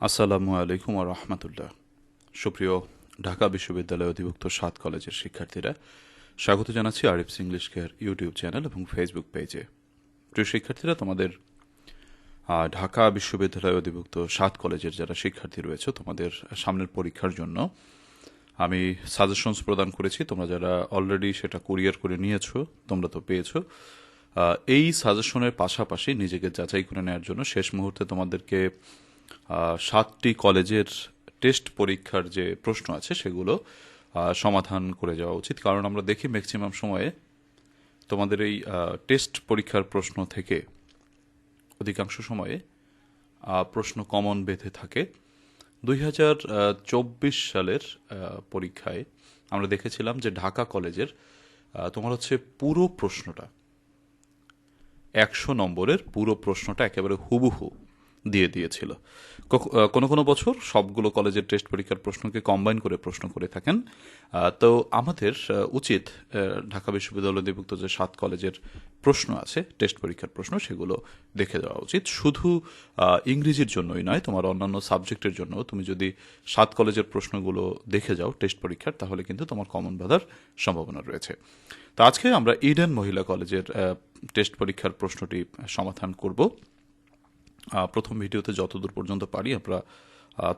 আসসালামু আলাইকুম রহমতুল্লাহ। সুপ্রিয় ঢাকা বিশ্ববিদ্যালয় অধিভুক্ত সাত কলেজের শিক্ষার্থীরা, স্বাগত জানাচ্ছি Arif's English care YouTube channel এবং ফেসবুক পেজে। প্রিয় শিক্ষার্থীরা, তোমাদের ঢাকা বিশ্ববিদ্যালয় অধিভুক্ত সাত কলেজের যারা শিক্ষার্থী রয়েছে, তোমাদের সামনের পরীক্ষার জন্য আমি সাজেশনস প্রদান করেছি। তোমরা যারা অলরেডি সেটা কুরিয়ার করে নিয়েছো, তোমরা তো পেয়েছ। এই সাজেশনের পাশাপাশি নিজেকে যাচাই করে নেওয়ার জন্য শেষ মুহূর্তে তোমাদেরকে সাতটি কলেজের টেস্ট পরীক্ষার যে প্রশ্ন আছে সেগুলো সমাধান করে যাওয়া উচিত। কারণ আমরা দেখি ম্যাক্সিমাম সময়ে তোমাদের এই টেস্ট পরীক্ষার প্রশ্ন থেকে অধিকাংশ সময়ে প্রশ্ন কমন বেঁধে থাকে। দুই হাজার চব্বিশ সালের পরীক্ষায় আমরা দেখেছিলাম যে ঢাকা কলেজের তোমার হচ্ছে পুরো প্রশ্নটা, একশো নম্বরের পুরো প্রশ্নটা একেবারে হুবহু দিয়ে দিয়েছিল। কোনো কোনো বছর সবগুলো কলেজের টেস্ট পরীক্ষার প্রশ্নকে কম্বাইন করে প্রশ্ন করে থাকেন। তো আমাদের উচিত ঢাকা বিশ্ববিদ্যালয় অধিভুক্ত যে সাত কলেজের প্রশ্ন আছে, টেস্ট পরীক্ষার প্রশ্ন, সেগুলো দেখে দেওয়া উচিত। শুধু ইংরেজির জন্যই নয়, তোমার অন্যান্য সাবজেক্টের জন্য তুমি যদি সাত কলেজের প্রশ্নগুলো দেখে যাও টেস্ট পরীক্ষার, তাহলে কিন্তু তোমার কমন বাঁধার সম্ভাবনা রয়েছে। তো আজকে আমরা ইডেন মহিলা কলেজের টেস্ট পরীক্ষার প্রশ্নটি সমাধান করব। প্রথম ভিডিওতে যতদূর পর্যন্ত পারি আমরা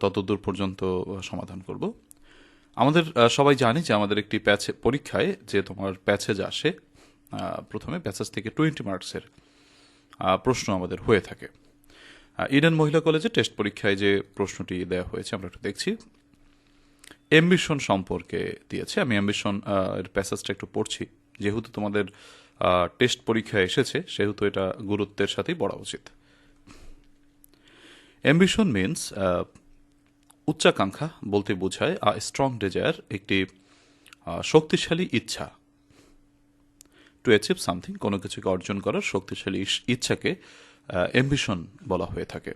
ততদূর পর্যন্ত সমাধান করব। আমাদের সবাই জানি যে আমাদের একটি প্যাচে পরীক্ষায় যে তোমার প্যাচেজ আসে প্রথমে প্যাচেজ থেকে টোয়েন্টি মার্কসের প্রশ্ন আমাদের হয়ে থাকে। ইডেন মহিলা কলেজে টেস্ট পরীক্ষায় যে প্রশ্নটি দেওয়া হয়েছে, আমরা একটু দেখছি। এম্বিশন সম্পর্কে দিয়েছে। আমি অ্যাম্বিশন এর প্যাসেজটা একটু পড়ছি। যেহেতু তোমাদের টেস্ট পরীক্ষা এসেছে, সেহেতু এটা গুরুত্বের সাথেই পড়া উচিত। অ্যাম্বিশন মিনস উচ্চাকাঙ্ক্ষা বলতে বোঝায় আ স্ট্রং ডেজায়ার একটি শক্তিশালী ইচ্ছা। টু অ্যাচিভ সামথিং কোনো কিছুকে অর্জন করার শক্তিশালী ইচ্ছাকে অ্যাম্বিশন বলা হয়ে থাকে।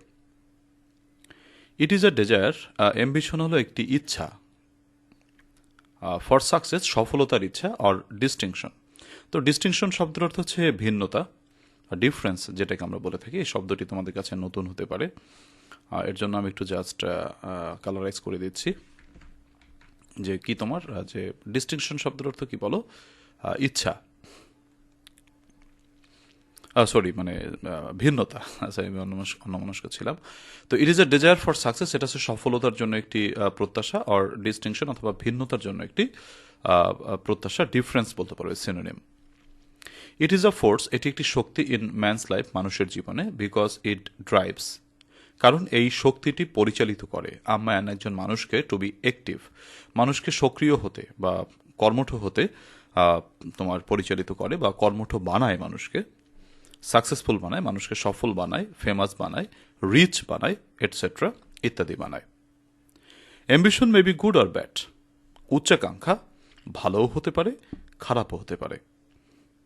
It is a desire ambition হলো একটি ইচ্ছা। ফর সাকসেস সফলতার ইচ্ছা অর ডিস্টিংশন তো ডিস্টিংশন শব্দের অর্থ হচ্ছে ভিন্নতা ডিফারেন্স যেটাকে আমরা বলে থাকি, এই শব্দটি তোমাদের কাছে নতুন হতে পারে। এর জন্য আমি একটু জাস্ট কালারাইজ করে দিচ্ছি। যে কি তোমার? যে ডিস্টিংশন শব্দের অর্থ কি বলো? ইচ্ছা। সরি মানে ভিন্নতা। আচ্ছা আমি অন্যমনস্ক ছিলাম। তো it is a desire for success এটা হচ্ছে সফলতার জন্য একটি প্রত্যাশা অর ডিস্টিংশন অথবা ভিন্নতার জন্য একটি প্রত্যাশা ডিফারেন্স বলতে পারো synonym it is a force এটি একটি শক্তি ইন ম্যানস লাইফ মানুষের জীবনে বিকজ ইট ড্রাইভস কারণ এই শক্তিটি পরিচালিত করে। আ ম্যান একজন মানুষকে টু বি অ্যাক্টিভ মানুষকে সক্রিয় হতে বা কর্মঠ হতে তোমার পরিচালিত করে বা কর্মঠ বানায় মানুষকে সাকসেসফুল বানায়, মানুষকে সফল বানায় ফেমাস বানায় রিচ বানায় এটসেট্রা ইত্যাদি বানায়। Ambition may be good or bad উচ্চাকাঙ্ক্ষা ভালোও হতে পারে, খারাপও হতে পারে।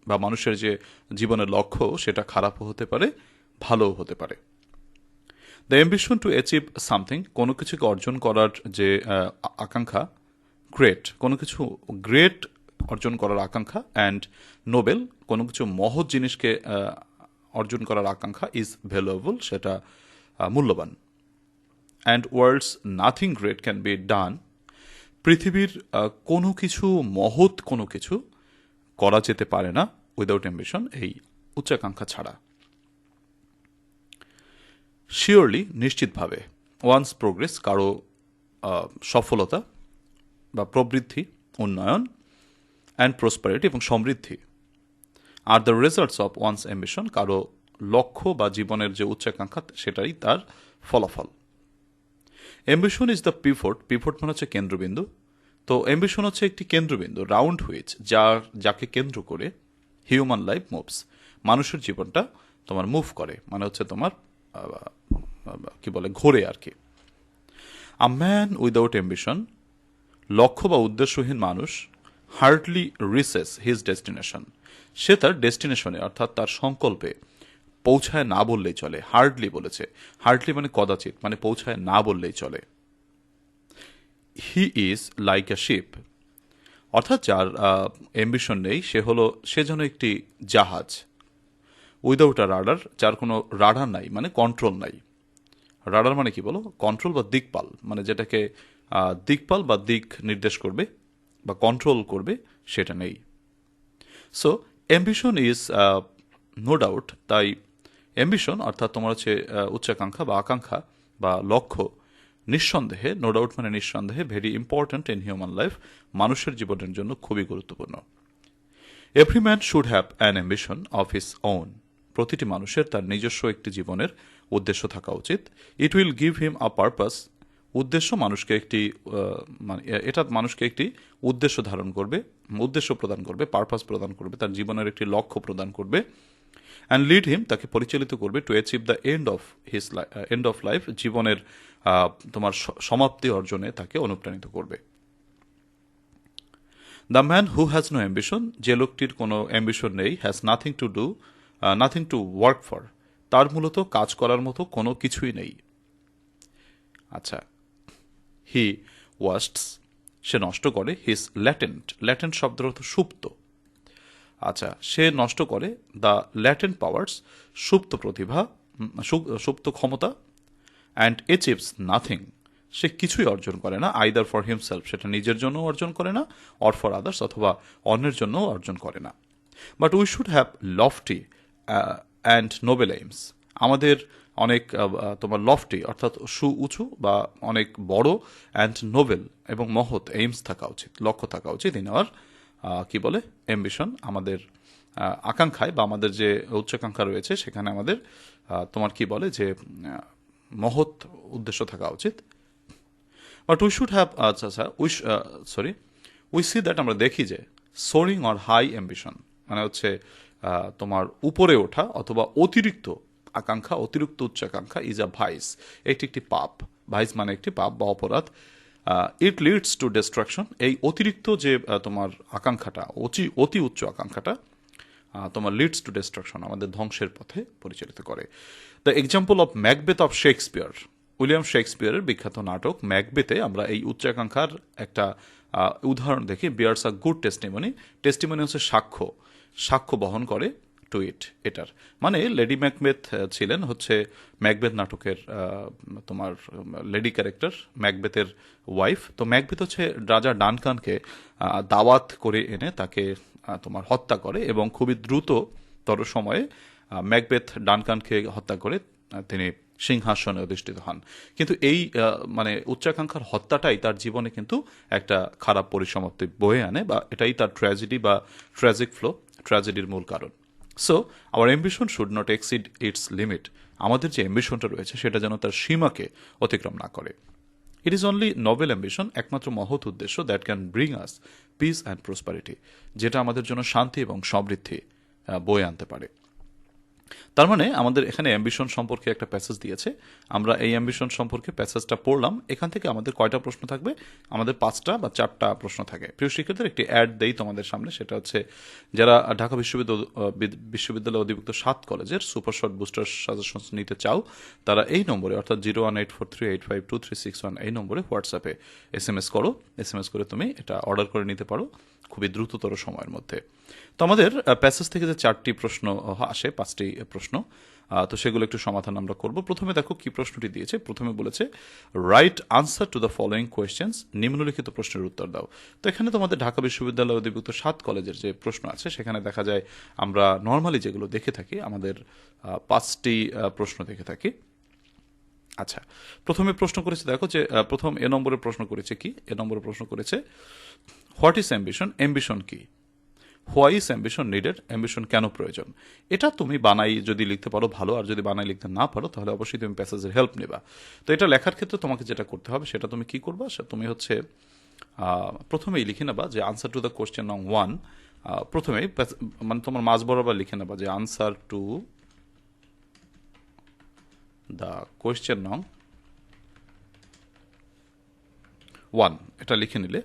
বা মানুষের যে জীবনের লক্ষ্য সেটা খারাপও হতে পারে, ভালোও হতে পারে। The ambition to achieve something কোনো কিছুকে অর্জন করার যে আকাঙ্ক্ষা গ্রেট কোনো কিছু গ্রেট অর্জন করার আকাঙ্ক্ষা অ্যান্ড নোবেল কোনো কিছু মহৎ জিনিসকে অর্জন করার আকাঙ্ক্ষা ইজ ভ্যালুয়েবল সেটা মূল্যবান। And world's nothing great can be done পৃথিবীর কোনো কিছু মহৎ কোনো কিছু করা যেতে পারে না উইদাউট অ্যাম্বিশন এই উচ্চাকাঙ্ক্ষা ছাড়া। শিওরলি নিশ্চিতভাবে ওয়ান্স প্রোগ্রেস কারও সফলতা বা প্রবৃদ্ধি, উন্নয়ন অ্যান্ড প্রসপারিটি এবং সমৃদ্ধি আর the results of one's ambition কারও লক্ষ্য বা জীবনের যে উচ্চাকাঙ্ক্ষা, সেটাই তার ফলাফল। Ambition is the pivot pivot মানে হচ্ছে কেন্দ্রবিন্দু। তো অ্যাম্বিশন হচ্ছে একটি কেন্দ্রবিন্দু রাউন্ড হুইচ যার, যাকে কেন্দ্র করে হিউম্যান লাইফ মুভস মানুষের জীবনটা তোমার মুভ করে মানে হচ্ছে তোমার কি বলে, ঘোরে আর কি। আ ম্যান উইদাউট অ্যাম্বিশন লক্ষ্য বা উদ্দেশ্যহীন মানুষ হার্ডলি রিসেস হিজ ডেস্টিনেশন সে তার ডেস্টিনেশনে অর্থাৎ তার সংকল্পে পৌঁছায় না বললেই চলে। হার্ডলি বলেছে। হার্ডলি মানে কদাচিৎ মানে পৌঁছায় না বললেই চলে। He is like a ship অর্থাৎ যার অ্যাম্বিশন নেই, সে হলো, সে যেন একটি জাহাজ। উইদাউট আ রাডার যার কোনো রাডার নাই মানে কন্ট্রোল নাই। রাডার মানে কি বলো? কন্ট্রোল বা দিকপাল। মানে যেটাকে দিকপাল বা দিক নির্দেশ করবে বা কন্ট্রোল করবে, সেটা নেই। So ambition is no doubt তাই অ্যাম্বিশন অর্থাৎ তোমার হচ্ছে উচ্চাকাঙ্ক্ষা বা আকাঙ্ক্ষা বা লক্ষ্য, নিঃসন্দেহে নো ডাউট মানে নিঃসন্দেহে very important in human life মানুষের জীবনের জন্য খুবই গুরুত্বপূর্ণ। Every man should have an ambition of his own প্রতিটি মানুষের তার নিজস্ব একটি জীবনের উদ্দেশ্য থাকা উচিত। It will give him a purpose উদ্দেশ্য মানুষকে একটি মানে এটা মানুষকে একটি উদ্দেশ্য ধারণ করবে, উদ্দেশ্য প্রদান করবে পারপাস প্রদান করবে, তার জীবনের একটি লক্ষ্য প্রদান করবে। অ্যান্ড লিড হিম তাকে পরিচালিত করবে to achieve the end of his end of life জীবনের তোমার সমাপ্তি অর্জনে তাকে অনুপ্রাণিত করবে। The man who has no ambition যে লোকটির কোনো অ্যাম্বিশন নেই has nothing to do nothing to work for তার মূলত কাজ করার মতো কোনো কিছুই নেই। আচ্ছা হি ওয়াস্টস, সে নষ্ট করে হিজ ল্যাটেন্ট। ল্যাটেন্ট শব্দের অর্থ সুপ্ত। আচ্ছা সে নষ্ট করে দ্য ল্যাটেন্ট পাওয়ার্স, সুপ্ত প্রতিভা সুপ্ত ক্ষমতা, অ্যান্ড এচিভস নাথিং। সে কিছুই অর্জন করে না, আইদার ফর হিমসেলফ। সেটা নিজের জন্য অর্জন করে না, অর ফর আদার্স অথবা অন্যের জন্য অর্জন করে না। But we should have lofty and noble aims আমাদের অনেক তোমার লফটি অর্থাৎ সু উঁচু বা অনেক বড় অ্যান্ড নোবেল এবং মহৎ এইমস থাকা উচিত, লক্ষ্য থাকা উচিত ইন আওয়ার কি বলে অ্যাম্বিশন আমাদের আকাঙ্ক্ষায় বা আমাদের যে উচ্চাকাঙ্ক্ষা রয়েছে সেখানে আমাদের তোমার কি বলে যে মহৎ উদ্দেশ্য থাকা উচিত। বাট উই শুড হ্যাভ আচ্ছা আচ্ছা we sorry we see that আমরা দেখি যে সোরিং অর হাই অ্যাম্বিশন মানে হচ্ছে তোমার উপরে ওঠা অথবা অতিরিক্ত আকাঙ্ক্ষা, অতিরিক্ত উচ্চাকাঙ্ক্ষা ইজ আ ভাইস এটি একটি পাপ। ভাইস মানে একটি পাপ বা অপরাধ। ইট লিডস টু ডিস্ট্রাকশন এই অতিরিক্ত যে তোমার আকাঙ্ক্ষাটা, অতি অতি উচ্চ আকাঙ্ক্ষাটা তোমার লিডস টু ডিস্ট্রাকশন আমাদের ধ্বংসের পথে পরিচালিত করে। The example of Macbeth of Shakespeare William শেক্সপিয়ারের বিখ্যাত নাটক ম্যাকবেতে আমরা এই উচ্চাকাঙ্ক্ষার একটা উদাহরণ দেখি। Bears a good testimony testimony হচ্ছে সাক্ষ্য। সাক্ষ্য বহন করে টু ইট এটার। মানে লেডি ম্যাকবেথ ছিলেন হচ্ছে ম্যাকবেথ নাটকের তোমার লেডি ক্যারেক্টার ম্যাকবেথের ওয়াইফ তো ম্যাকবেথ হচ্ছে রাজা ডানকানকে দাওয়াত করে এনে তাকে তোমার হত্যা করে এবং খুবই দ্রুততর সময়ে ম্যাকবেথ ডানকানকে হত্যা করে তিনি সিংহাসনে অধিষ্ঠিত হন। কিন্তু এই মানে উচ্চাকাঙ্ক্ষার হত্যাটাই তার জীবনে কিন্তু একটা খারাপ পরিসমাপ্তি বয়ে আনে বা এটাই তার ট্র্যাজেডি বা ট্র্যাজিক ফ্লো ট্র্যাজেডির মূল কারণ। So our ambition should not exceed its limit আমাদের যে অ্যাম্বিশনটা রয়েছে, সেটা যেন তার সীমাকে অতিক্রম না করে। It is only noble ambition একমাত্র মহৎ উদ্দেশ্য that can bring us peace and prosperity যেটা আমাদের জন্য শান্তি এবং সমৃদ্ধি বয়ে আনতে পারে। তার মানে আমাদের এখানে অ্যাম্বিশন সম্পর্কে একটা প্যাসেজ দিয়েছে। আমরা এই অ্যাম্বিশন সম্পর্কে প্যাসেজটা পড়লাম। এখান থেকে আমাদের কয়টা প্রশ্ন থাকবে? আমাদের পাঁচটা বা চারটা প্রশ্ন থাকে। প্রিয় শিক্ষার্থীদের একটি অ্যাড দেই তোমাদের সামনে। সেটা হচ্ছে, যারা ঢাকা বিশ্ববিদ্যালয় বিশ্ববিদ্যালয় অধিভুক্ত সাত কলেজের সুপার শর্ট বুস্টার সাজেশন নিতে চাও, তারা এই নম্বরে, অর্থাৎ zero one eight four three eight five two three six one, এই নম্বরে হোয়াটসঅ্যাপে এস এম এস করো। এস এম এস করে তুমি এটা অর্ডার করে নিতে পারো। খুবই দ্রুততর সময়ের মধ্যে। তো আমাদের প্যাসেজ থেকে যে চারটি প্রশ্ন আসে, পাঁচটি প্রশ্ন তো সেগুলো একটু সমাধান আমরা করব। প্রথমে দেখো কি প্রশ্নটি দিয়েছে। প্রথমে বলেছে write answer to the following questions নিম্নলিখিত প্রশ্নের উত্তর দাও। তো এখানে তোমাদের ঢাকা বিশ্ববিদ্যালয় অধিভুক্ত সাত কলেজের যে প্রশ্ন আছে, সেখানে দেখা যায় আমরা নর্মালি যেগুলো দেখে থাকি, আমাদের পাঁচটি প্রশ্ন দেখে থাকি। আচ্ছা প্রথমে প্রশ্ন করেছে, দেখো যে প্রথম এ নম্বরে প্রশ্ন করেছে কি? এ নম্বরে প্রশ্ন করেছে হোয়াট ইজ অ্যাম্বিশন অ্যাম্বিশন কি? Why is ambition needed ambition কেন প্রয়োজন? এটা তুমি বানাই যদি লিখতে পারো ভালো, আর যদি বানাই লিখতে না পারো, তাহলে অবশ্যই তুমি প্যাসেজের হেল্প নেবা। তো এটা লেখার ক্ষেত্রে তোমাকে যেটা করতে হবে, সেটা তুমি কি করবা? তুমি হচ্ছে প্রথমেই লিখে নেবা যে আনসার টু দ্য কোয়েশ্চেন নং ওয়ান প্রথমেই মানে তোমার মাঝ বরাবর লিখে নেবা যে আনসার টু দ্য কোয়েশ্চেন নং ওয়ান এটা লিখে নিলে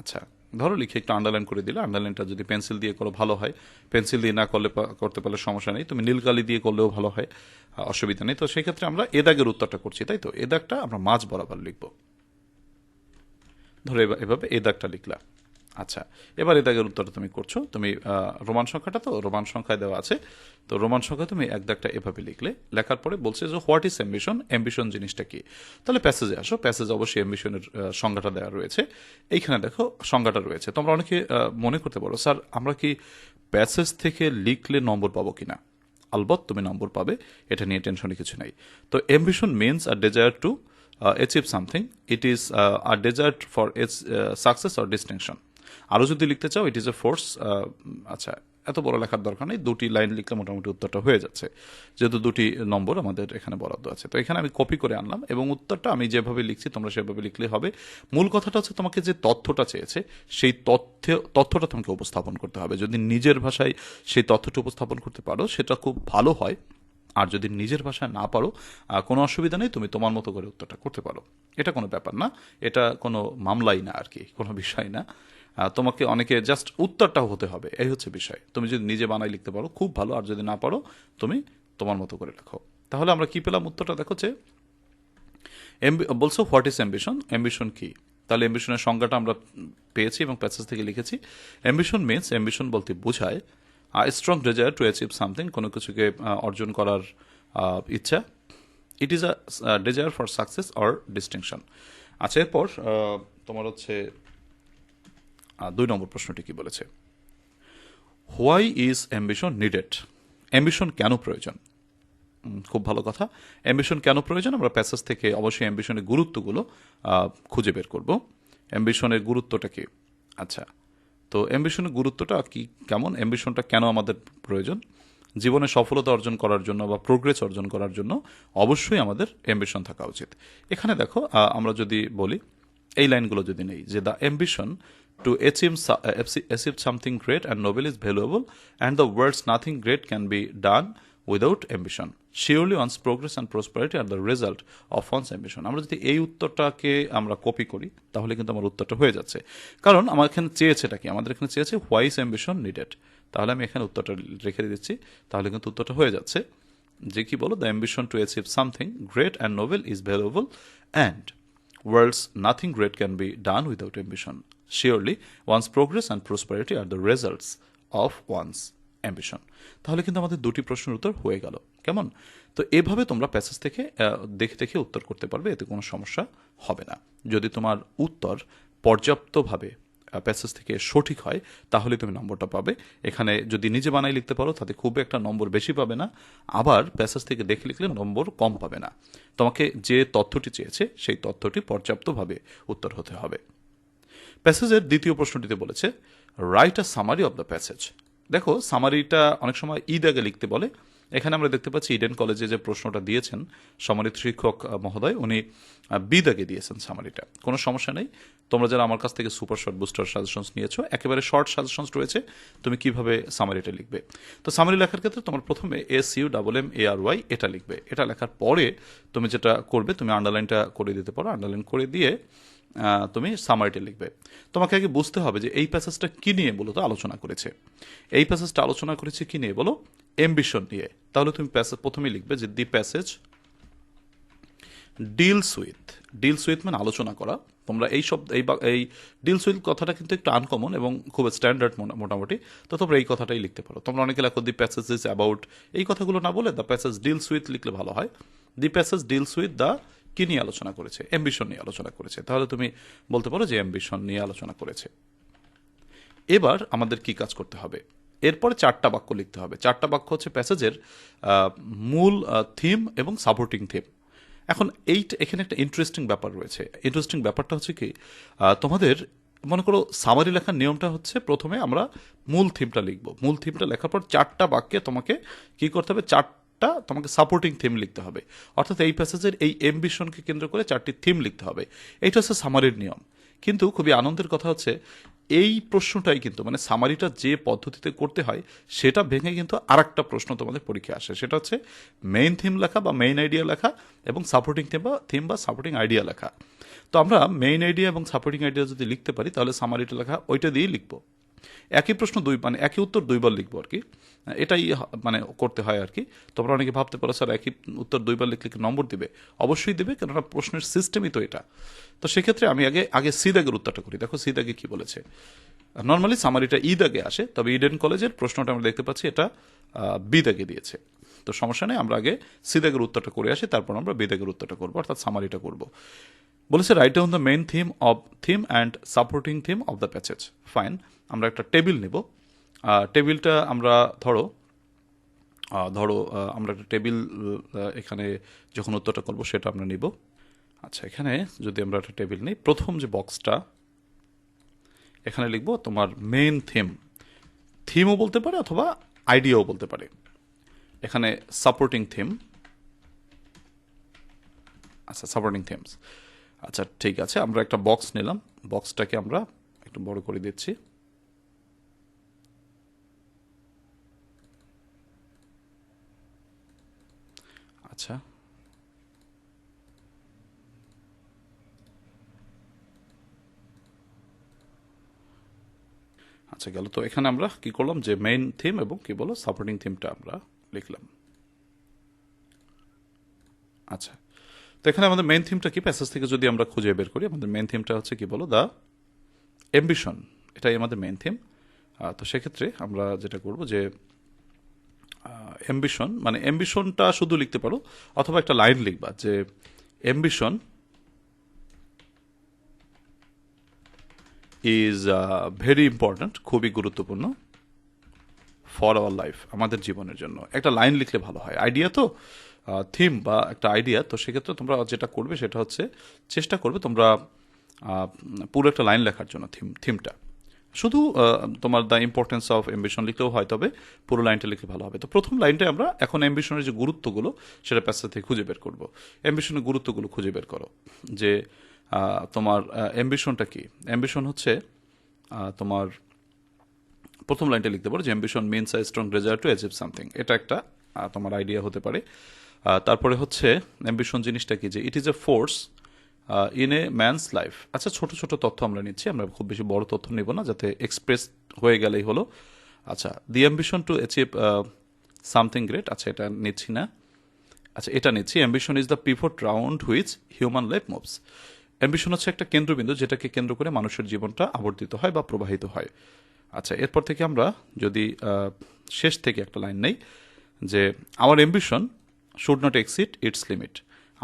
আচ্ছা ধরো লিখে একটু আন্ডারলাইন করে দিলে আন্ডারলাইনটা যদি পেন্সিল দিয়ে করো ভালো হয়। পেন্সিল দিয়ে না করলে করতে পারলে সমস্যা নেই। তুমি নীলকালি দিয়ে করলেও ভালো হয় অসুবিধা নেই। তো সেই ক্ষেত্রে আমরা এ দাগের উত্তরটা করছি, তাই তো? এ দাগটা আমরা মাছ বরাবর লিখব। ধরো এভাবে এ দাগটা লিখলা আচ্ছা এবার দাগের উত্তরটা তুমি করছ। তুমি রোমান সংখ্যাটা তো, রোমান সংখ্যায় দেওয়া আছে। তো রোমান সংখ্যা তুমি এক দাগটা এভাবে লিখলে, লেখার পরে বলছে যে হোয়াট ইজ অ্যাম্বিশন অ্যাম্বিশন জিনিসটা কি? তাহলে প্যাসেজে আসো। প্যাসেজ অবশ্যই অ্যাম্বিশনের সংজ্ঞাটা দেওয়া রয়েছে। এইখানে দেখো, সংজ্ঞাটা রয়েছে। তোমরা অনেকে মনে করতে পারো, স্যার, আমরা কি প্যাসেজ থেকে লিখলে নম্বর পাবো কিনা? আলবত তুমি নম্বর পাবে, এটা নিয়ে টেনশনে কিছু নাই। তো ambition means a desire to achieve something it is a desire for its success or distinction আরও যদি লিখতে চাও ইট ইজ এ ফোর্স আচ্ছা এত বড় লেখার দরকার নেই, দুটি লাইন লিখলে মোটামুটি উত্তরটা হয়ে যাচ্ছে। যেহেতু দুটি নম্বর আমাদের এখানে বরাদ্দ আছে। তো এখানে আমি কপি করে আনলাম এবং উত্তরটা আমি যেভাবে লিখছি, তোমরা সেভাবে লিখলে হবে। মূল কথাটা হচ্ছে তোমাকে যে তথ্যটা চেয়েছে, সেই তথ্য, তথ্যটা তোমাকে উপস্থাপন করতে হবে। যদি নিজের ভাষায় সেই তথ্যটা উপস্থাপন করতে পারো, সেটা খুব ভালো হয়। আর যদি নিজের ভাষায় না পারো কোনো অসুবিধা নেই, তুমি তোমার মতো করে উত্তরটা করতে পারো। এটা কোনো ব্যাপার না, এটা কোনো মামলাই না আর কি, কোনো বিষয় না। তোমাকে অনেকে জাস্ট উত্তরটাও হতে হবে। এই হচ্ছে বিষয়। তুমি যদি নিজে বানাই লিখতে পারো, খুব ভালো। আর যদি না পারো, তুমি তোমার মতো করে লেখো। তাহলে আমরা কি পেলাম উত্তরটা? দেখো যে বলছো হোয়াট ইজ অ্যাম্বিশন অ্যাম্বিশন কি? তাহলে অ্যাম্বিশনের সংজ্ঞাটা আমরা পেয়েছি এবং প্যাসেজ থেকে লিখেছি। অ্যাম্বিশন মিনস অ্যাম্বিশন বলতে বোঝায় strong desire to achieve something কোনো কিছুকে অর্জন করার ইচ্ছা। It is a desire for success or distinction আচ্ছা এরপর তোমার হচ্ছে দুই নম্বর প্রশ্নটি কি বলেছে? Why is ambition needed ambition কেন প্রয়োজন? খুব ভালো কথা। অ্যাম্বিশন কেন প্রয়োজন? আমরা প্যাসেজ থেকে অবশ্যই অ্যাম্বিশনের গুরুত্বগুলো খুঁজে বের করব। অ্যাম্বিশনের গুরুত্বটা কি? আচ্ছা তো অ্যাম্বিশনের গুরুত্বটা কি কেমন? অ্যাম্বিশনটা কেন আমাদের প্রয়োজন? জীবনে সফলতা অর্জন করার জন্য বা প্রোগ্রেস অর্জন করার জন্য অবশ্যই আমাদের অ্যাম্বিশন থাকা উচিত। এখানে দেখো আমরা যদি বলি, এই লাইনগুলো যদি নেই, যে the ambition to achieve achieve something great and noble is valuable and the world's nothing great can be done without ambition surely one's progress and prosperity are the result of one's ambition আমরা যদি এই উত্তরটাকে আমরা copy করি, তাহলে কিন্তু আমার উত্তরটা হয়ে যাচ্ছে। কারণ আমার এখানে চেয়েছেটা কি? আমাদের এখানে চেয়েছে হোয়াইস অ্যাম্বিশন নিডেড তাহলে আমি এখানে উত্তরটা রেখে দিচ্ছি, তাহলে কিন্তু উত্তরটা হয়ে যাচ্ছে। যে কি বলো the ambition to achieve something great and noble is valuable and world's nothing great can be done without ambition. Surely, one's progress and prosperity are the results of one's ambition তাহলে কিন্তু আমাদের দুটি প্রশ্নের উত্তর হয়ে গেল কেমন তো এভাবে তোমরা প্যাসেজ থেকে দেখে দেখে উত্তর করতে পারবে এতে কোনো সমস্যা হবে না যদি তোমার উত্তর পর্যাপ্তভাবে প্যাসেজ থেকে সঠিক হয়, তাহলে তুমি নম্বরটা পাবে। এখানে যদি নিজে বানাই লিখতে পারো, তাতে খুব একটা নম্বর বেশি পাবে না। আবার প্যাসেজ থেকে দেখে লিখলে নম্বর কম পাবে না। তোমাকে যে তথ্যটি চেয়েছে, সেই তথ্যটি পর্যাপ্তভাবে উত্তর হতে হবে। প্যাসেজের দ্বিতীয় প্রশ্নটিতে বলেছে write a summary of the passage দেখো সামারিটা অনেক সময় ঈদ আগে লিখতে বলে এখানে আমরা দেখতে পাচ্ছি ইডেন কলেজে যে প্রশ্নটা দিয়েছেন সম্মানিত শিক্ষক মহোদয়, উনি বিদ আগে দিয়েছেন সামারিটা। কোনো সমস্যা নেই। তোমরা যারা আমার কাছ থেকে সুপার শর্ট বুস্টার সাজেশনস নিয়েছো, একেবারে শর্ট সাজেশনস রয়েছে, তুমি কীভাবে সামারিটা লিখবে? তো সামারি লেখার ক্ষেত্রে তোমার প্রথমে S U double M A R Y এটা লিখবে। এটা লেখার পরে তুমি যেটা করবে, তুমি আন্ডারলাইনটা করে দিতে পারো। আন্ডারলাইন করে দিয়ে তুমি সামারিটা লিখবে। তোমাকে আগে বুঝতে হবে যে এই প্যাসেজটা কি নিয়ে বলো তো আলোচনা করেছে। এই প্যাসেজটা আলোচনা করেছে কি নিয়ে বলো? এম্বিশন নিয়ে। তাহলে তুমি প্যাসেজ প্রথমে লিখবে যে the passage deals with deals with মানে আলোচনা করা। তোমরা এই শব্দ এই এই ডিলস উইথ কথাটা কিন্তু একটু আনকমন এবং খুব স্ট্যান্ডার্ড মোটামুটি। তো তোমরা এই কথাটাই লিখতে পারো। তোমরা অনেকে লেখো দি প্যাসেজ ইজ অ্যাবাউট এই কথাগুলো না বলে দ্য প্যাসেজ ডিলস উইথ লিখলে ভালো হয়। The passage deals with the কি নিয়ে আলোচনা করেছে? অ্যাম্বিশন নিয়ে আলোচনা করেছে। তাহলে তুমি বলতে পারো যে অ্যাম্বিশন নিয়ে আলোচনা করেছে। এবার আমাদের কি কাজ করতে হবে? এরপরে চারটা বাক্য লিখতে হবে। চারটা বাক্য হচ্ছে প্যাসেজের মূল থিম এবং সাপোর্টিং থিম এখন এই এখানে একটা ইন্টারেস্টিং ব্যাপার রয়েছে। ইন্টারেস্টিং ব্যাপারটা হচ্ছে কি তোমাদের মনে করো সামারি লেখার নিয়মটা হচ্ছে প্রথমে আমরা মূল থিমটা লিখব। মূল থিমটা লেখার পর চারটা বাক্যে তোমাকে কি করতে হবে? চারটা তোমাকে সাপোর্টিং থিম লিখতে হবে। অর্থাৎ এই প্যাসেজের এই এমবিশনকে কেন্দ্র করে চারটি থিম লিখতে হবে। এইটা হচ্ছে সামারির নিয়ম। কিন্তু খুবই আনন্দের কথা হচ্ছে, এই প্রশ্নটাই কিন্তু মানে সামারিটা যে পদ্ধতিতে করতে হয়, সেটা ভেঙে কিন্তু আর একটা প্রশ্ন তোমাদের পরীক্ষায় আসে। সেটা হচ্ছে মেইন থিম লেখা বা মেইন আইডিয়া লেখা এবং সাপোর্টিং থিম বা থিম বা সাপোর্টিং আইডিয়া লেখা। তো আমরা মেইন আইডিয়া এবং সাপোর্টিং আইডিয়া যদি লিখতে পারি, তাহলে সামারিটা লেখা ওইটা দিয়েই লিখব। একই প্রশ্ন দুই মানে একই উত্তর দুইবার লিখব আর কি। এটাই মানে করতে হয় আর কি। তোমরা অনেকে ভাবতে পারো স্যার একই উত্তর দুইবার লিখলে নম্বর দিবে? অবশ্যই দিবে কেননা প্রশ্নের সিস্টেমই তো এটা। তো সেক্ষেত্রে আমি আগে আগে সিদাগের উত্তরটা করি। দেখো সিদাগে কি বলেছে? নর্মালি সামারিটা ই দাগে আসে তবে ইডেন কলেজের প্রশ্নটা আমরা দেখতে পাচ্ছি এটা আহ, বি দিয়েছে। তো সমস্যা নেই আমরা আগে সিদাগের উত্তরটা করে আসি তারপর আমরা বি দাগের উত্তরটা করব অর্থাৎ সামারিটা করব। বলেছে write down the main theme of theme and supporting theme of the passage fine আমরা একটা টেবিল নেব। টেবিলটা আমরা ধরো ধরো আমরা একটা টেবিল এখানে যখন উত্তরটা করব সেটা আমরা নিব। আচ্ছা এখানে যদি আমরা একটা টেবিল নিই, প্রথম যে বক্সটা, এখানে লিখব তোমার মেইন থিম থিমও বলতে পারে অথবা আইডিয়াও বলতে পারে। এখানে সাপোর্টিং থিম আচ্ছা সাপোর্টিং থিমস আচ্ছা ঠিক আছে, আমরা একটা বক্স নিলাম। বক্সটাকে আমরা একটু বড় করে দিচ্ছি আচ্ছা আচ্ছা গেল তো। এখানে আমরা কি করলাম? যে মেইন থিম এবং কি বলো? সাপোর্টিং থিমটা আমরা লিখলাম। আচ্ছা তো এখানে আমাদের মেইন থিমটা কি? প্যাসেজ থেকে যদি আমরা খুঁজে বের করি, আমাদের মেইন থিমটা হচ্ছে কি বলো? দ্য এম্বিশন এটাই আমাদের মেইন থিম তো সেক্ষেত্রে আমরা যেটা করব যে এম্বিশন মানে এম্বিশনটা শুধু লিখতে পারো, অথবা একটা লাইন লিখবা যে এম্বিশন ইজ ভেরি ইম্পর্ট্যান্ট খুবই গুরুত্বপূর্ণ ফর আওয়ার লাইফ আমাদের জীবনের জন্য। একটা লাইন লিখলে ভালো হয়। আইডিয়া তো থিম বা একটা আইডিয়া তো সেক্ষেত্রে তোমরা যেটা করবে সেটা হচ্ছে চেষ্টা করবে তোমরা পুরো একটা লাইন লেখার জন্য থিম থিমটা শুধু তোমার দ্য ইম্পর্টেন্স অফ এম্বিশন লিখলেও হয়, তবে পুরো লাইনটা লিখলে ভালো হবে। তো প্রথম লাইনটাই আমরা এখন এম্বিশনের যে গুরুত্বগুলো, সেটা প্যাসেজ থেকে খুঁজে বের করব। এম্বিশনের গুরুত্বগুলো খুঁজে বের করো। যে তোমার অ্যাম্বিশনটা কি? অ্যাম্বিশন হচ্ছে তোমার প্রথম লাইনটা লিখতে পারো যে ambition means a strong desire to achieve something এটা একটা তোমার আইডিয়া হতে পারে। তারপরে হচ্ছে অ্যাম্বিশন জিনিসটা কি? যে it is a force in a man's life আচ্ছা ছোট ছোট তথ্য আমরা নিচ্ছি, আমরা খুব বেশি বড় তথ্য নিব না, যাতে এক্সপ্রেস হয়ে গেলেই হলো। আচ্ছা the ambition to achieve something great আচ্ছা এটা নিচ্ছি না। আচ্ছা এটা নিচ্ছি। Ambition is the pivot round which human life moves ambition হচ্ছে একটা কেন্দ্রবিন্দু যেটাকে কেন্দ্র করে মানুষের জীবনটা আবর্তিত হয় বা প্রবাহিত হয়। আচ্ছা এরপর থেকে আমরা যদি শেষ থেকে একটা লাইন নেই যে আমার ambition should not exceed its limit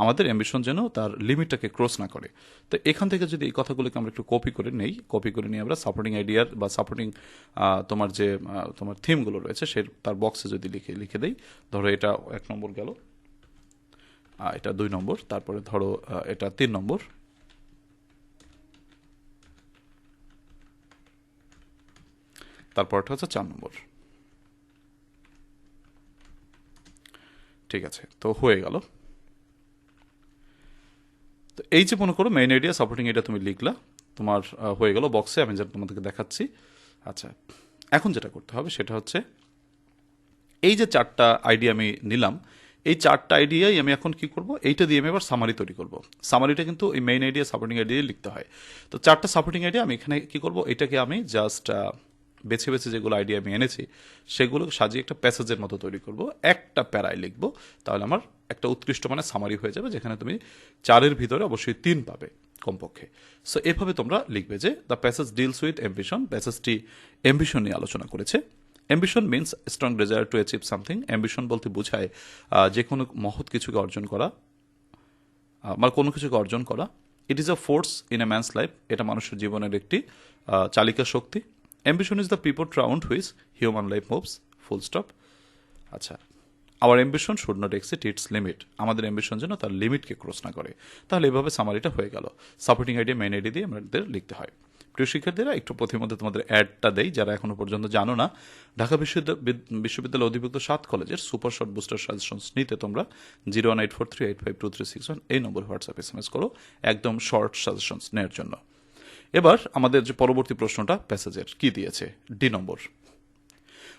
আমাদের অ্যাম্বিশন যেন তার লিমিটটাকে ক্রস না করে। তো এখান থেকে যদি এই কথাগুলোকে আমরা একটু কপি করে নেই কপি করে নিয়ে আমরা সাপোর্টিং আইডিয়ার বা সাপোর্টিং তোমার যে তোমার থিমগুলো রয়েছে সে, তার বক্সে যদি লিখে লিখে দেই, ধরো এটা এক নম্বর গেল। এটা দুই নম্বর, তারপরে ধরো এটা তিন নম্বর। তারপরটা হচ্ছে চার নম্বর। ঠিক আছে, তো হয়ে গেল। তো এই যে মনে করো মেইন আইডিয়া সাপোর্টিং এটা তুমি লিখলা, তোমার হয়ে গেল বক্সে আমি যেটা তোমাদেরকে দেখাচ্ছি। আচ্ছা এখন যেটা করতে হবে সেটা হচ্ছে, এই যে চারটা আইডিয়া আমি নিলাম, এই চারটা আইডিয়াই আমি এখন কি করব? এইটা দিয়ে আমি এবার সামারি তৈরি করব। সামারিটা কিন্তু এই মেইন আইডিয়া সাপোর্টিং আইডিয়া লিখতে হয়। তো চারটা সাপোর্টিং আইডিয়া আমি এখানে কি করব? এটাকে আমি জাস্ট বেছে বেছে যেগুলো আইডিয়া আমি এনেছি, সেগুলো সাজিয়ে একটা প্যাসেজের মতো তৈরি করব। একটা প্যারায় লিখব, তাহলে আমার একটা উৎকৃষ্ট মানে সামারি হয়ে যাবে, যেখানে তুমি চারের ভিতরে অবশ্যই তিন পাবে কমপক্ষে। সো এভাবে তোমরা লিখবে যে the passage deals with ambition প্যাসেজটি ambition নিয়ে আলোচনা করেছে। Ambition means strong desire to achieve something ambition বলতে বোঝায় যে কোনো মহৎ কিছুকে অর্জন করা আমার কোনো কিছুকে অর্জন করা। It is a force in a man's life এটা মানুষের জীবনের একটি চালিকা শক্তি। Ambition is the pivot round which human life moves full stop আচ্ছা our ambition should not exceed its limit আমাদের অ্যাম্বিশন যেন তার লিমিটকে ক্রস না করে। তাহলে এভাবে সামারিটা হয়ে গেল। সাপোর্টিং আইডিয়া মেন আইডিয়া দিয়ে আমাদের লিখতে হয়। প্রিয় শিক্ষার্থীরা, একটু প্রতিমধ্যে তোমাদের অ্যাডটা দেই, যারা এখনও পর্যন্ত জানো না। ঢাকা বিশ্ববিদ্যালয় অধিভুক্ত সাত কলেজের সুপার শর্ট বুস্টার সাজেশনস নিতে তোমরা zero one eight four three eight five two three six one এই নম্বর হোয়াটসঅ্যাপ এস এম এস করো। একদম শর্ট সাজেশনস নেওয়ার জন্য। এবার আমাদের যে পরবর্তী প্রশ্নটা প্যাসেজের কি দিয়েছে? ডি নম্বর।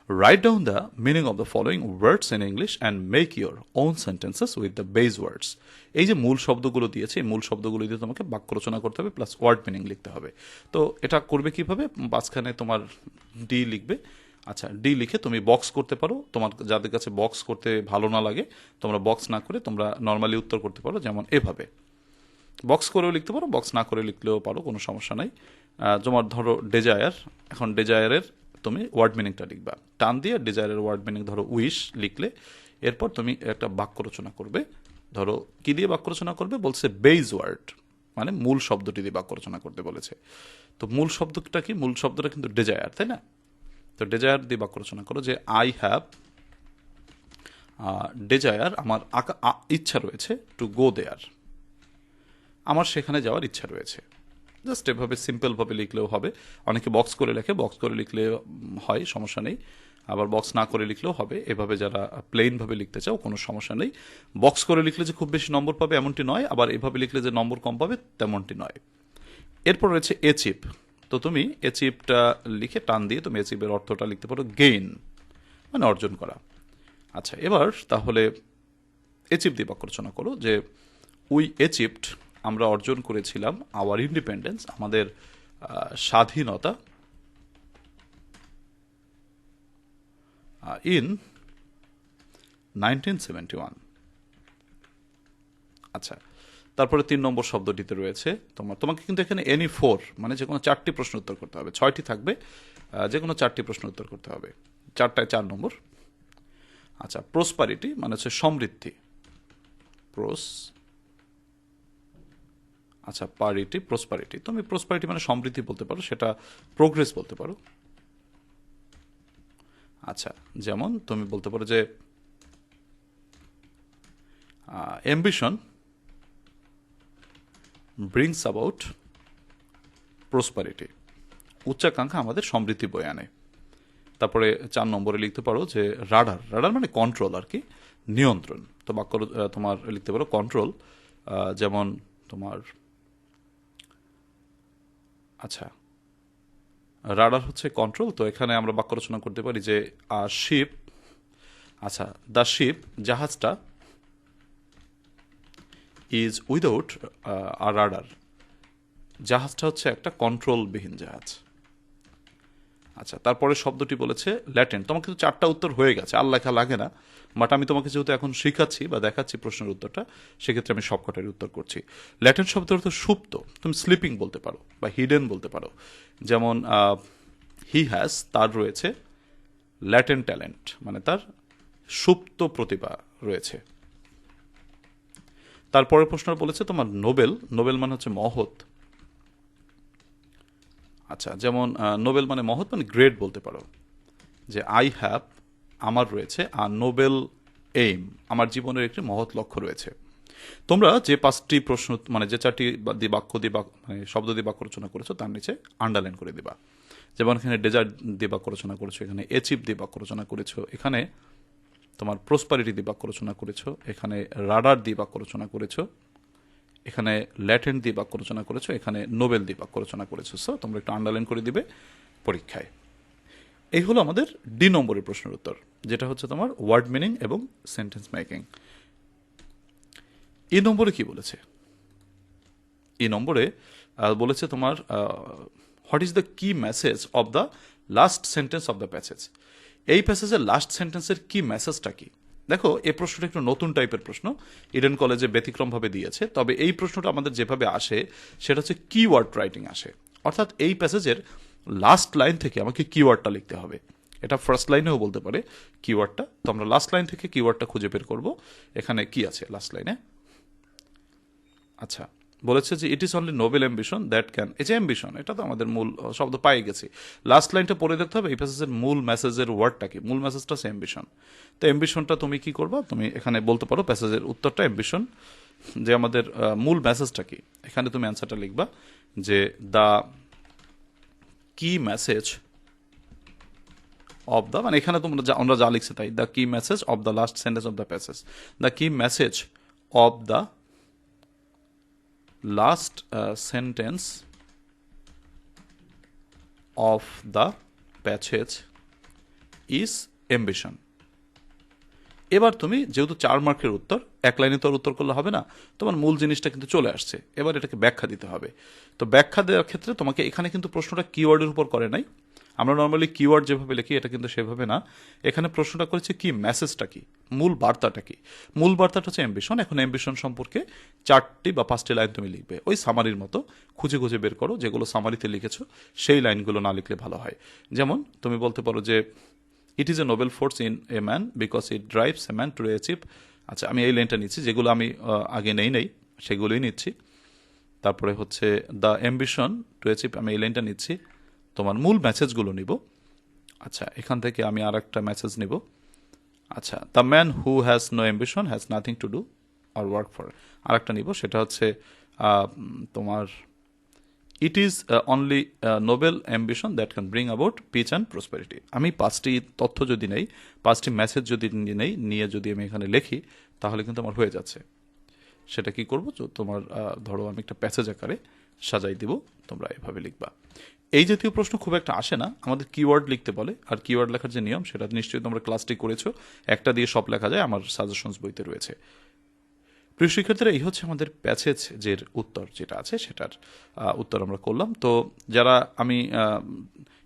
Write down the meaning of the following words in English and make your own sentences with the base words. এই যে মূল শব্দগুলো দিয়েছে, এই মূল শব্দগুলো দিয়ে তোমাকে বাক্য রচনা করতে হবে প্লাস ওয়ার্ড মিনিং লিখতে হবে। তো এটা করবে কীভাবে? মাঝখানে তোমার ডি লিখবে। আচ্ছা ডি লিখে তুমি বক্স করতে পারো। তোমার যাদের কাছে বক্স করতে ভালো না লাগে, তোমরা বক্স না করে তোমরা নর্মালি উত্তর করতে পারো, যেমন এভাবে। বক্স করেও লিখতে পারো বক্স না করে লিখলেও পারো, কোনো সমস্যা নাই। তোমার ধরো ডেজায়ার এখন ডেজায়ারের তুমি ওয়ার্ড মিনিংটা লিখবা। টান দিয়ে ডেজায়ারের ওয়ার্ড মিনিং ধরো উইশ লিখলে, এরপর তুমি একটা বাক্য রচনা করবে। ধরো, কি দিয়ে বাক্য রচনা করবে? বলছে বেইজ ওয়ার্ড মানে মূল শব্দটি দিয়ে বাক্য রচনা করতে বলেছে। তো মূল শব্দটা কি? মূল শব্দটা কিন্তু ডেজায়ার তাই না? তো ডেজায়ার দিয়ে বাক্য রচনা করো যে আই হ্যাভ ডেজায়ার আমার আকা- ইচ্ছা রয়েছে টু গো দেয়ার আমার সেখানে যাওয়ার ইচ্ছা রয়েছে। জাস্ট এভাবে সিম্পলভাবে লিখলেও হবে। অনেকে বক্স করে লেখে বক্স করে লিখলে হয়, সমস্যা নেই। আবার বক্স না করে লিখলেও হবে। এভাবে যারা প্লেনভাবে লিখতে চাও, কোনো সমস্যা নেই। বক্স করে লিখলে যে খুব বেশি নম্বর পাবে এমনটি নয়। আবার এভাবে লিখলে যে নম্বর কম পাবে, তেমনটি নয়। এরপর রয়েছে এ চিপ তো তুমি এ চিপটা লিখে টান দিয়ে তুমি এ চিপের অর্থটা লিখতে পারো গেইন মানে অর্জন করা। আচ্ছা এবার তাহলে এচিপ দিয়ে বাক্য রচনা করো যে উই এচিপ্ট আমরা অর্জন করেছিলাম আওয়ার ইন্ডিপেন্ডেন্স আমাদের স্বাধীনতা। ইন নাইনটিন সেভেন্টি ওয়ান আচ্ছা তারপরে তিন নম্বর শব্দটিতে রয়েছে, তোমার, তোমাকে কিন্তু এখানে এনি ফোর মানে যে কোনো চারটি প্রশ্ন উত্তর করতে হবে। ছয়টি থাকবে যে কোনো চারটি প্রশ্ন উত্তর করতে হবে। চারটায় চার নম্বর। আচ্ছা প্রসপারিটি মানে হচ্ছে সমৃদ্ধি। প্রোস আচ্ছা পারিটি প্রসপারিটি তুমি প্রসপারিটি মানে সমৃদ্ধি বলতে পারো, সেটা প্রোগ্রেস বলতে পারো। আচ্ছা যেমন তুমি বলতে পারো যে অ্যাম্বিশন ব্রিংস অ্যাবাউট প্রসপারিটি উচ্চাকাঙ্ক্ষা আমাদের সমৃদ্ধি বয়ে আনে। তারপরে চার নম্বরে লিখতে পারো যে রাডার রাডার মানে কন্ট্রোল আর কি, নিয়ন্ত্রণ। তো বাক্য, তোমার লিখতে পারো কন্ট্রোল যেমন তোমার আচ্ছা। রাডার হচ্ছে কন্ট্রোল তো এখানে আমরা বাক্য রচনা করতে পারি যে শিপ আচ্ছা দ্য শিপ, জাহাজটা ইজ উইদাউট আর রাডার জাহাজটা হচ্ছে একটা কন্ট্রোলবিহীন জাহাজ। আচ্ছা তারপরে শব্দটি বলেছে ল্যাটেন্ট তোমার কিন্তু চারটা উত্তর হয়ে গেছে, আর লেখা লাগে না। বাট আমি তোমাকে যেহেতু এখন শিখাচ্ছি বা দেখাচ্ছি প্রশ্নের উত্তরটা, সেক্ষেত্রে আমি সবকটারই উত্তর করছি। ল্যাটেন্ট শব্দের অর্থ সুপ্ত, তুমি স্লিপিং বলতে পারো বা হিডেন বলতে পারো। যেমন হি হ্যাজ তার রয়েছে ল্যাটেন ট্যালেন্ট মানে তার সুপ্ত প্রতিভা রয়েছে। তারপরের প্রশ্ন বলেছে তোমার নোবেল নোবেল মানে হচ্ছে মহৎ। আচ্ছা যেমন নোবেল মানে মহৎ মানে গ্রেট বলতে পারো। যে আই হ্যাভ আমার রয়েছে, আর নোবেল এইম আমার জীবনের একটি মহৎ লক্ষ্য রয়েছে। তোমরা যে পাঁচটি প্রশ্ন মানে যে চারটি দিয়ে বাক্য দিয়ে মানে শব্দ দিয়ে বাক্য রচনা করেছ, তার নিচে আন্ডারলাইন করে দিবা। যেমন এখানে ডেজার্ট দিয়ে বাক্য রচনা করেছ, এখানে এচিভ দিয়ে বাক্য রচনা করেছ, এখানে তোমার প্রসপারিটি দিয়ে বাক্য রচনা করেছ, এখানে রাডার দিয়ে বাক্য রচনা করেছ এখানে ল্যাটেন্ট দিয়ে বাক্য রচনা করেছ, এখানে নোবেল দিয়ে বাক্য রচনা করেছ। সো তোমরা একটু আন্ডারলাইন করে দিবে পরীক্ষায়। এই হলো আমাদের ডি নম্বরের প্রশ্নের উত্তর, যেটা হচ্ছে তোমার ওয়ার্ড মিনিং এবং সেন্টেন্স মেকিং ই নম্বরে কি বলেছে? ই নম্বরে বলেছে তোমার what is the key message of the last sentence of the passage এই প্যাসেজের লাস্ট সেন্টেন্সের কি মেসেজটা কি? দেখো এই প্রশ্নটা একটু নতুন টাইপের প্রশ্ন। ইডেন কলেজে ব্যতিক্রমভাবে দিয়েছে। তবে এই প্রশ্নটা আমাদের যেভাবে আসে, সেটা হচ্ছে কিওয়ার্ড রাইটিং আসে। অর্থাৎ এই প্যাসেজের লাস্ট লাইন থেকে আমাকে কিওয়ার্ডটা লিখতে হবে। এটা ফার্স্ট লাইনেও বলতে পারে কিওয়ার্ডটা তো আমরা লাস্ট লাইন থেকে কিওয়ার্ডটা খুঁজে বের করব। এখানে কি আছে লাস্ট লাইনে আচ্ছা। বলেছে যে it is only noble ambition that can এই যে অ্যাম্বিশন এটা তো আমাদের মূল শব্দ পাই গেছি। লাস্ট লাইনটা পড়ে দেখতে হবে, এই প্যাসেজের মূল মেসেজের ওয়ার্ডটা কি? মূল মেসেজটা হচ্ছে অ্যাম্বিশন তো অ্যাম্বিশনটা তুমি কি করবা? তুমি এখানে বলতে পারো প্যাসেজের উত্তরটা অ্যাম্বিশন যে আমাদের মূল মেসেজটা কি? এখানে তুমি অ্যান্সারটা লিখবা যে the key message of the মানে এখানে তোমরা আমরা যা লিখছি তাই the key message of the last sentence of the passage the key message of the last uh, sentence of the passage is ambition. এবার তুমি যেহেতু চার মার্কের উত্তর এক লাইনে তো উত্তর করলে হবে না তোমার মূল জিনিসটা কিন্তু চলে আসছে। এবার এটাকে ব্যাখ্যা দিতে হবে। তো ব্যাখ্যা দেওয়ার ক্ষেত্রে তোমাকে এখানে কিন্তু প্রশ্নটা কিওয়ার্ডের উপর করে নাই। আমরা নর্মালি কিওয়ার্ড যেভাবে লিখি, এটা কিন্তু সেভাবে না। এখানে প্রশ্নটা করেছে কি? মেসেজটা কি? মূল বার্তাটা কি? মূল বার্তাটা হচ্ছে অ্যাম্বিশন এখন অ্যাম্বিশন সম্পর্কে চারটি বা পাঁচটি লাইন তুমি লিখবে। ওই সামারির মতো খুঁজে খুঁজে বের করো, যেগুলো সামারিতে লিখেছো, সেই লাইনগুলো না লিখলে ভালো হয়। যেমন তুমি বলতে পারো যে it is a noble force in a man because it drives a man to achieve আচ্ছা আমি এই লাইনটা নিচ্ছি, যেগুলো আমি আগে নেই নেই, সেগুলোই নিচ্ছি। তারপরে হচ্ছে দ্য অ্যাম্বিশন টু অ্যাচিভ আমি এই লাইনটা নিচ্ছি। তোমার মূল মেসেজগুলো নিব। আচ্ছা এখান থেকে আমি আর একটা মেসেজ নিব। আচ্ছা the man who has no ambition has nothing to do or work for আর একটা নিব, সেটা হচ্ছে তোমার it is only noble ambition that can bring about peace and prosperity আমি পাঁচটি তথ্য যদি নেই, পাঁচটি মেসেজ যদি নেই, নিয়ে যদি আমি এখানে লিখি, তাহলে কিন্তু আমার হয়ে যাচ্ছে। সেটা কি করব? তোমার ধরো আমি একটা প্যাসেজ আকারে সাজাই দিব, তোমরা এভাবে লিখবা। এই জাতীয় প্রশ্ন খুব একটা আসে না। আমাদের কিওয়ার্ড লিখতে বলে, আর কিওয়ার্ড লেখার যে নিয়ম, সেটা নিশ্চয়ই তোমরা ক্লাসটি করেছ। একটা দিয়ে সব লেখা যায়, আমার সাজেশনস বইতে রয়েছে। প্রিয় শিক্ষার্থীরা, এই হচ্ছে আমাদের প্যাসেজ যে উত্তর যেটা আছে, সেটার উত্তর আমরা করলাম। তো যারা আমি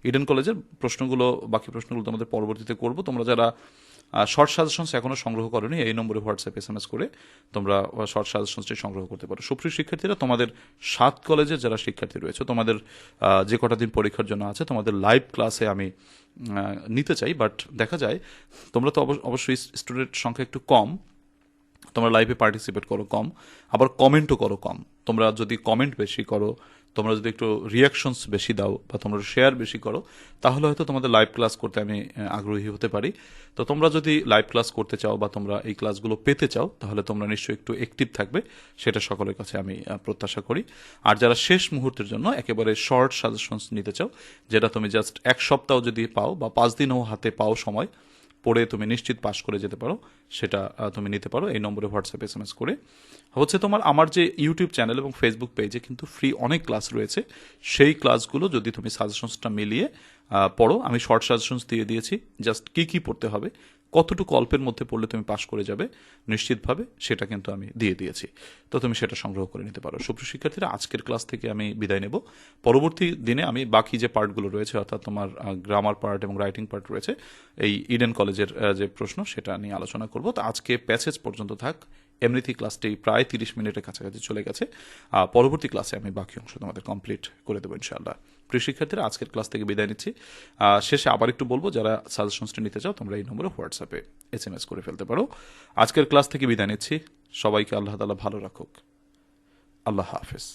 ইডেন কলেজের প্রশ্নগুলো, বাকি প্রশ্নগুলো তোমাদের পরবর্তীতে করব, তোমরা যারা শর্ট সাজেশনস এখনও সংগ্রহ করনি, এই নম্বরে হোয়াটসঅ্যাপ এস এম এস করে তোমরা শর্ট সাজেশনসটি সংগ্রহ করতে পারো। সুপ্রিয় শিক্ষার্থীরা, তোমাদের সাত কলেজের যারা শিক্ষার্থী রয়েছে, তোমাদের যে কটা দিন পরীক্ষার জন্য আছে, তোমাদের লাইভ ক্লাসে আমি নিতে চাই বাট দেখা যায়, তোমরা তো অবশ্য- অবশ্যই স্টুডেন্ট সংখ্যা একটু কম, তোমরা লাইভে পার্টিসিপেট করো কম, আবার কমেন্টও করো কম। তোমরা যদি কমেন্ট বেশি করো তোমরা যদি একটু রিয়াকশনস বেশি দাও বা তোমরা শেয়ার বেশি করো, তাহলে হয়তো তোমাদের লাইভ ক্লাস করতে আমি আগ্রহী হতে পারি। তো তোমরা যদি লাইভ ক্লাস করতে চাও বা তোমরা এই ক্লাসগুলো পেতে চাও, তাহলে তোমরা নিশ্চয়ই একটু অ্যাক্টিভ থাকবে, সেটা সকলের কাছে আমি প্রত্যাশা করি। আর যারা শেষ মুহূর্তের জন্য একেবারে শর্ট সাজেশনস নিতে চাও, যেটা তুমি জাস্ট এক সপ্তাহ যদি পাও বা পাঁচ দিনও হাতে পাও সময় পড়ে তুমি নিশ্চিত পাস করে যেতে পারো, সেটা তুমি নিতে পারো। এই নম্বরে হোয়াটসঅ্যাপ এস এম এস করে। হচ্ছে তোমার, আমার যে ইউটিউব চ্যানেল এবং ফেসবুক পেজে কিন্তু ফ্রি অনেক ক্লাস রয়েছে। সেই ক্লাসগুলো যদি তুমি সাজেশনসটা মিলিয়ে পড়ো, আমি শর্ট সাজেশনস দিয়ে দিয়েছি। জাস্ট কি কি পড়তে হবে কতটুকু অল্পের মধ্যে পড়লে তুমি পাশ করে যাবে, নিশ্চিতভাবে সেটা কিন্তু আমি দিয়ে দিয়েছি। তো তুমি সেটা সংগ্রহ করে নিতে পারো। সুপ্রিয় শিক্ষার্থীরা, আজকের ক্লাস থেকে আমি বিদায় নেব। পরবর্তী দিনে আমি বাকি যে পার্টগুলো রয়েছে, অর্থাৎ তোমার গ্রামার পার্ট এবং রাইটিং পার্ট রয়েছে, এই ইডেন কলেজের যে প্রশ্ন, সেটা নিয়ে আলোচনা করব। তো আজকে প্যাসেজ পর্যন্ত থাক। এমনিতেই ক্লাসটি প্রায় তিরিশ মিনিটের কাছাকাছি চলে গেছে। পরবর্তী ক্লাসে আমি বাকি অংশ তোমাদের কমপ্লিট করে দেবো, ইনশাআল্লাহ। প্রিয় শিক্ষার্থীরা আজকের ক্লাস থেকে বিদায় নিচ্ছি। শেষে আবার একটু বলব, যারা সাজেশনসটি নিতে চাও, তোমরা এই নম্বরে হোয়াটসঅ্যাপে এস এম এস করে ফেলতে পারো। আজকের ক্লাস থেকে বিদায় নিচ্ছি। সবাইকে আল্লাহ তালা ভালো রাখুক। আল্লাহ হাফেজ।